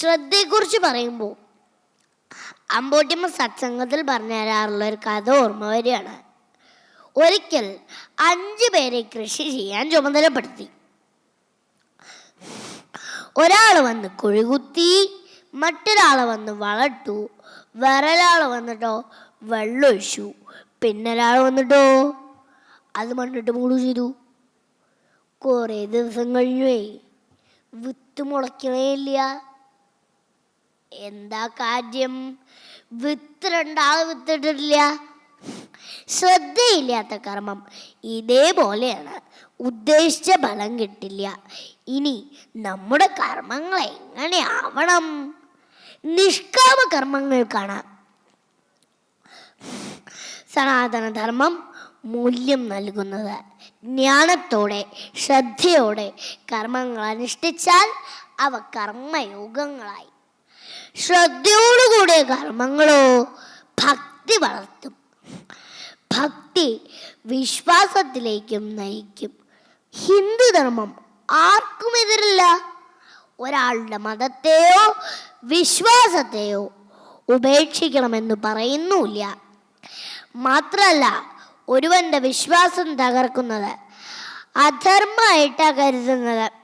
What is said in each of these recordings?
ശ്രദ്ധയെക്കുറിച്ച് പറയുമ്പോൾ അമ്പോട്ടിമ്മ സത്സംഗത്തിൽ പറഞ്ഞു തരാറുള്ള ഒരു കഥ ഓർമ്മ വരികയാണ്. ഒരിക്കൽ അഞ്ചു പേരെ കൃഷി ചെയ്യാൻ ചുമതലപ്പെടുത്തി. ഒരാൾ വന്ന് കുഴികുത്തി മറ്റൊരാൾ വന്ന് വളട്ടു വേറൊരാൾ വന്നിട്ടോ വെള്ളമൊഴിച്ചു പിന്നെ ഒരാൾ വന്നിട്ടോ അത് മണ്ണിട്ട് മൂടു ചെയ്തു. കുറേ ദിവസം കഴിഞ്ഞുവേ വിത്ത് മുളയ്ക്കണേ ഇല്ല. എന്താ കാര്യം? വിത്ത് രണ്ടാൾ വിത്തിട്ടില്ല. ശ്രദ്ധയില്ലാത്ത കർമ്മം ഇതേപോലെയാണ്. ഉദ്ദേശിച്ച ഫലം കിട്ടില്ല. ഇനി നമ്മുടെ കർമ്മങ്ങൾ എങ്ങനെയാവണം നിഷ്കാമ കർമ്മങ്ങൾക്കാണ് സനാതനധർമ്മം മൂല്യം നൽകുന്നത് ജ്ഞാനത്തോടെ ശ്രദ്ധയോടെ കർമ്മങ്ങൾ അനുഷ്ഠിച്ചാൽ അവ കർമ്മയോഗങ്ങളായി. ശ്രദ്ധയോടുകൂടിയ കർമ്മങ്ങളോ ഭക്തി വളർത്തും. ഭക്തി വിശ്വാസത്തിലേക്കും നയിക്കും. ഹിന്ദുധർമ്മം ആർക്കും എതിരില്ല. ഒരാളുടെ മതത്തെയോ വിശ്വാസത്തെയോ ഉപേക്ഷിക്കണമെന്ന് പറയുന്നുമില്ല. മാത്രമല്ല ഒരുവന്റെ വിശ്വാസം തകർക്കുന്നത് അധർമ്മമായിട്ടാണ് കരുതുന്നത്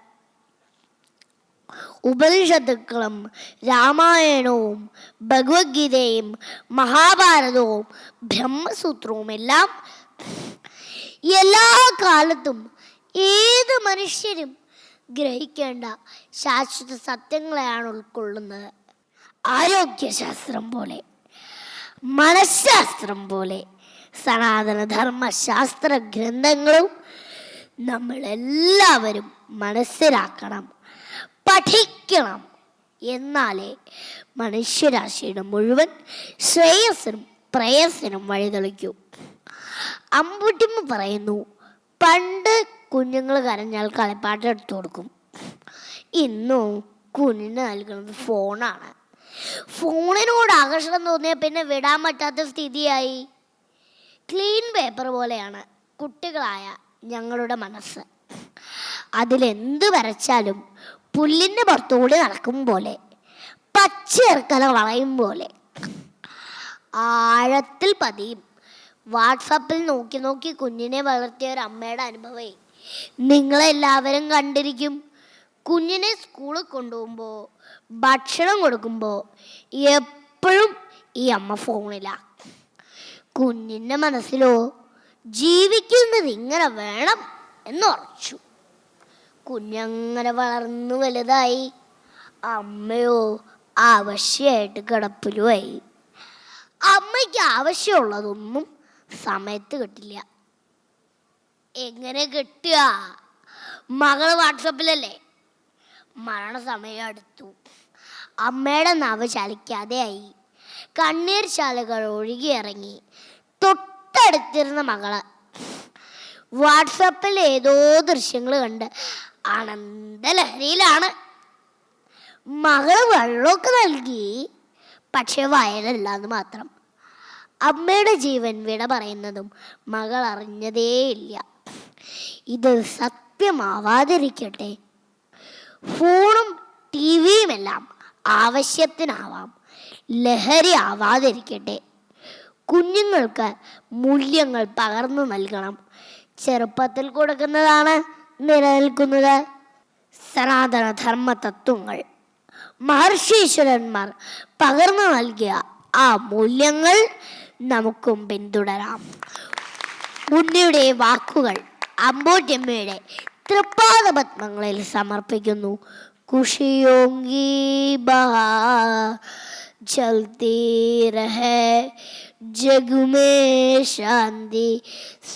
ഉപനിഷത്തുക്കളും രാമായണവും ഭഗവത്ഗീതയും മഹാഭാരതവും ബ്രഹ്മസൂത്രവും എല്ലാം എല്ലാ കാലത്തും ഏത് മനുഷ്യരും ഗ്രഹിക്കേണ്ട ശാശ്വത സത്യങ്ങളെയാണ് ഉൾക്കൊള്ളുന്നത്. ആരോഗ്യശാസ്ത്രം പോലെ മനഃശാസ്ത്രം പോലെ സനാതനധർമ്മശാസ്ത്ര ഗ്രന്ഥങ്ങളും നമ്മളെല്ലാവരും മനസ്സിലാക്കണം. പഠിക്കണം. എന്നാലേ മനുഷ്യരാശിയുടെ മുഴുവൻ ശ്രേയസ്സിനും വഴി വഴിതെളിക്കൂ അമ്പുട്ടിമ്മ പറയുന്നു പണ്ട് കുഞ്ഞുങ്ങൾ കരഞ്ഞാൽ കളിപ്പാട്ട് എടുത്തു കൊടുക്കും. ഇന്നും കുഞ്ഞിന് നൽകുന്നത് ഫോണാണ്. ഫോണിനോട് ആകർഷണം തോന്നിയ പിന്നെ വിടാൻ പറ്റാത്ത സ്ഥിതിയായി. ക്ലീൻ പേപ്പർ പോലെയാണ് കുട്ടികളായ ഞങ്ങളുടെ മനസ്സ്. അതിലെന്ത് വരച്ചാലും പുല്ലിന്റെ പുറത്തുകൂടി നടക്കും പോലെ പച്ചയിറക്കല വളയും പോലെ. ആഴത്തിൽ പതിയും. വാട്സാപ്പിൽ നോക്കി നോക്കി കുഞ്ഞിനെ വളർത്തിയ ഒരു അമ്മയുടെ അനുഭവമേ നിങ്ങളെല്ലാവരും കണ്ടിരിക്കും. കുഞ്ഞിനെ സ്കൂളിൽ കൊണ്ടുപോകുമ്പോൾ ഭക്ഷണം കൊടുക്കുമ്പോൾ എപ്പോഴും ഈ അമ്മ ഫോണിലാണ് കുഞ്ഞിന്റെ മനസ്സിലോ ജീവിക്കുന്നത് ഇങ്ങനെ വേണം എന്ന് ഉറച്ചു. കുഞ്ഞങ്ങനെ വളർന്നു വലുതായി. അമ്മയോ ആവശ്യമായിട്ട് കിടപ്പിലുമായി. അമ്മയ്ക്ക് ആവശ്യമുള്ളതൊന്നും സമയത്ത് കിട്ടില്ല. എങ്ങനെ കിട്ടുക? മകൾ വാട്സപ്പിലല്ലേ? മരണസമയം അടുത്തു. അമ്മയുടെ നവ ചലിക്കാതെയായി കണ്ണീർ ശാലകൾ ഒഴുകിയിറങ്ങി തൊട്ടടുത്തിരുന്ന മകൾ. വാട്സപ്പിൽ ഏതോ ദൃശ്യങ്ങൾ കണ്ട് ആനന്ദലഹരിയിലാണ്. മകൾ വെള്ളമൊക്കെ നൽകി പക്ഷെ വയലല്ല എന്ന് മാത്രം. അമ്മയുടെ ജീവൻ വിട പറയുന്നതും മകൾ അറിഞ്ഞതേയില്ല. ഇത് സത്യമാവാതിരിക്കട്ടെ. ഫോണും ടി വിയും എല്ലാം ആവശ്യത്തിനാവാം. ലഹരി ആവാതിരിക്കട്ടെ. കുഞ്ഞുങ്ങൾക്ക് മൂല്യങ്ങൾ പകർന്നു നൽകണം. ചെറുപ്പത്തിൽ കൊടുക്കുന്നതാണ് നിലനിൽക്കുന്നത് സനാതന ധർമ്മ തത്വങ്ങൾ മഹർഷീശ്വരന്മാർ പകർന്നു നൽകിയ ആ മൂല്യങ്ങൾ നമുക്കും പിന്തുടരാം. ഉണ്ണിയുടെ വാക്കുകൾ അമ്പോറ്റമ്മയുടെ തൃപ്പാദ പത്മങ്ങളിൽ സമർപ്പിക്കുന്നു രഹേ ജഗുമേ ശാന്തി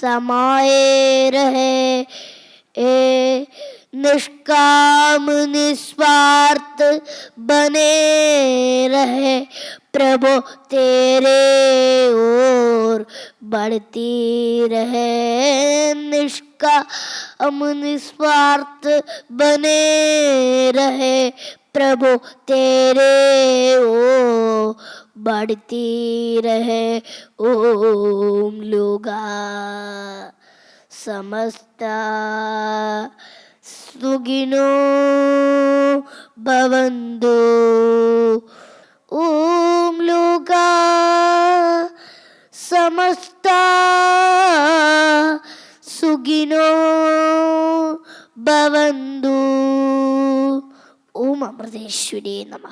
സമായേ രഹേ ए निष्काम, निस्वार्थ बने रहे। प्रभु तेरे ओर बढ़ती रहे। निष्काम, निस्वार्थ बने रहे। प्रभु तेरे ओ बढ़ती रहे। ओम लोगा। സമസ്ത സുഖിനോ ഭവന്തു. ഓം ലോക സമസ്ത സുഖിനോ ഭവന്തു. ഓം അമൃതേശ്വരി നമ.